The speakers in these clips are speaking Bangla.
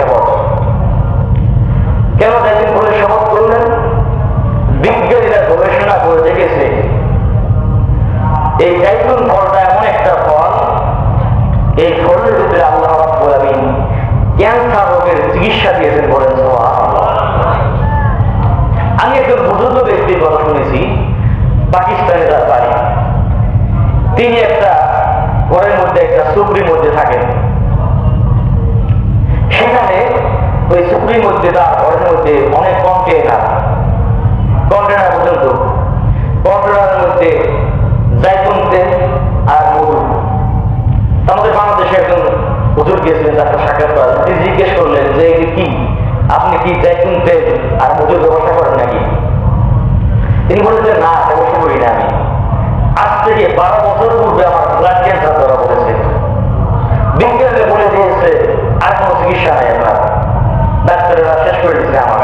শপথ কেন করলেন বিজ্ঞানীরা গবেষণা করে দেখেছে, এই ফলটা এমন একটা ফল, এই ফলের ভিতরে আল্লাহ ক্যান্সার রোগের চিকিৎসা দিয়েছেন বলেন সুবহানাল্লাহ। মধ্যে তার ঘরের মধ্যে অনেক কন্টেনার কন্টেনার পর্যন্ত কন্টেনারের মধ্যে জাইতুন আর মধু। আমাদের বাংলাদেশে একজন হুজুর গিয়েছিলেন তাকে সাক্ষাৎ তিনি জিজ্ঞেস করলেন যে কি? আপনি কি জাইতুন তেল আর মধুর ব্যবসা করেন নাকি? তিনি বললেন যে না ব্যবসা করি না আমি। আজ থেকে বারো বছর পূর্বে আমার ব্লাড ক্যান্সার ধরা পড়েছে। বিজ্ঞানে বলে দিয়েছে, আর কোনো চিকিৎসা নাই আপনার। ডাক্তারেরা শেষ করে দিচ্ছে আমার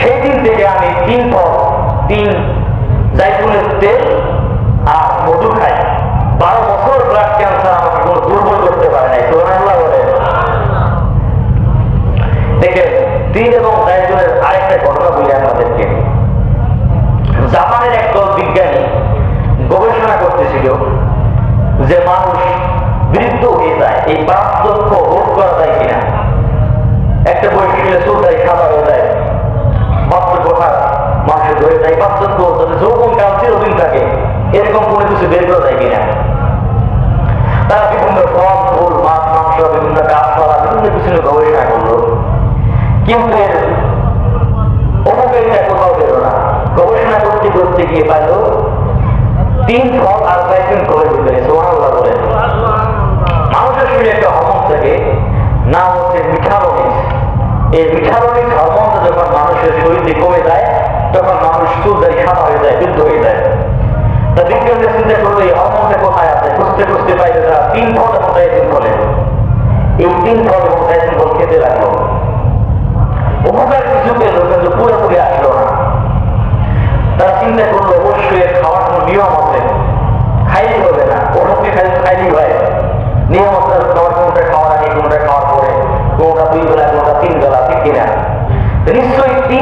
সেই দিন থেকে আমি তিন ফল তিন জাইতুনের তেল আর মধু খাই। বারো বছর ব্লাড ক্যান্সার আমাকে কোনো দুর্বল করতে পারে নাই বলে। তিন এবং জাইতুনের আরেকটা ঘটনা বলি আপনাদেরকে। জাপানের একদল বিজ্ঞানী গবেষণা করতেছিল যে মানুষ বৃদ্ধ হয়ে যায়, এই বার্ধক্য রোধ করা যায় কিনা। একটা বয়স গেলে চুলদারি সাদা হয়ে যায় বার্ধক্য কথা মানুষের ধরে যায় বার্ধক্য যাতে যৌবন কাল চিরদিন থাকে। এরকম কোনো কিছু বের করা যায় কিনা? তারা বিভিন্ন ফল, ফুল, মাছ, মাংস, বিভিন্ন গাছপালা, বিভিন্ন কিছু নিয়ে গবেষণা করল। কিন্তু এর কোথাও পেল না। গবেষণা করতে করতে গিয়ে পাইল, তিন ফল আর কয়েকদিন ফলের ভিতরে সোহানুল্লাহ বলে। মানুষের শরীরে একটা হরমোন থাকে, নাম হচ্ছে মিঠারনিস এই মিঠারনিস হরমোনটা যখন মানুষের শরীরে কমে যায়, তখন মানুষ চুলদারি সাদা হয়ে যায়, বৃদ্ধ যায়। তা এই হরমোনটা কোথায় আছে? খুঁজতে খুঁজতে পাইলে তারা তিন ফল এবং কয়েকদিন ফলে। এই তিন ফল এবং খেতে লাগল উপকার কিছু পেল কিন্তু পুরোপুরি আসলো না তারা চিন্তা করল অবশ্যই এর খাওয়ার কোনো নিয়ম আছে খাইলে হবে না ওরকম খাই খাইলেই হয় নিয়ম আছে খাওয়ার কোনটা খাওয়ার আগে কোনটা খাওয়ার পরে কোনটা দুই বেলা কোনটা তিন বেলা ঠিক কিনা তো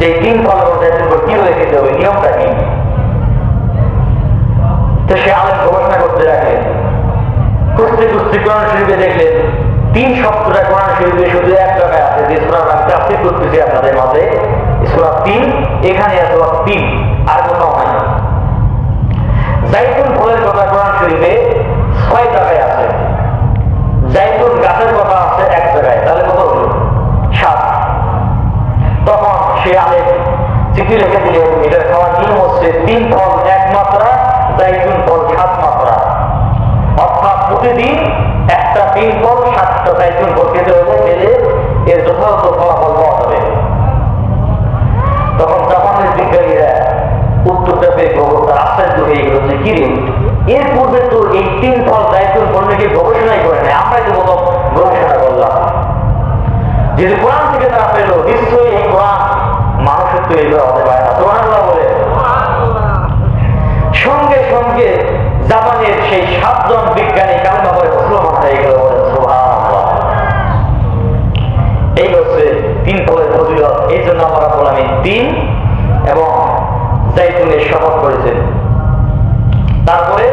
যে এই তিন ফল কি হয়ে খেতে হবে নিয়মটা কি? সে আলেম গবেষণা করতে রাখলেন খুঁজতে খুঁজতে কোরআন শরীফে দেখলেন তিন সপ্তাহ কোরআন শরীফে শুধু এক জায়গায় আছে, যে সুরা রাখতে তাফসীর করতেছি আপনাদের মাঝে সুরা তিন, এখানে আছে তিন, আর কোথাও নাই জাইতুন ফলের কথা কোরআন শরীফে ছয় জায়গায় আছে। তিন ফল এক মাত্রা জাইতুন ফল সাত মাত্রা অর্থাৎ প্রতিদিন একটা তিন ফল সাতটা জাইতুন ফল খেতে হবে খেলে এর যথাযথ ফলাফল পাওয়া যাবে। তখন জাপানের বিজ্ঞানীরা উত্তরটা পেয়ে গভর্নর আশ্চর্য হয়ে গেল যে, কিরে, এর পূর্বে তো এই তিন ফল জাইতুন ফল নাকি গবেষণাই করে নাই, আমরাই তো প্রথম গবেষণা করলাম। যদি কোরআন থেকে তারা পেল, নিশ্চয়ই জাইতুনের শপথ করেছেন। তারপরে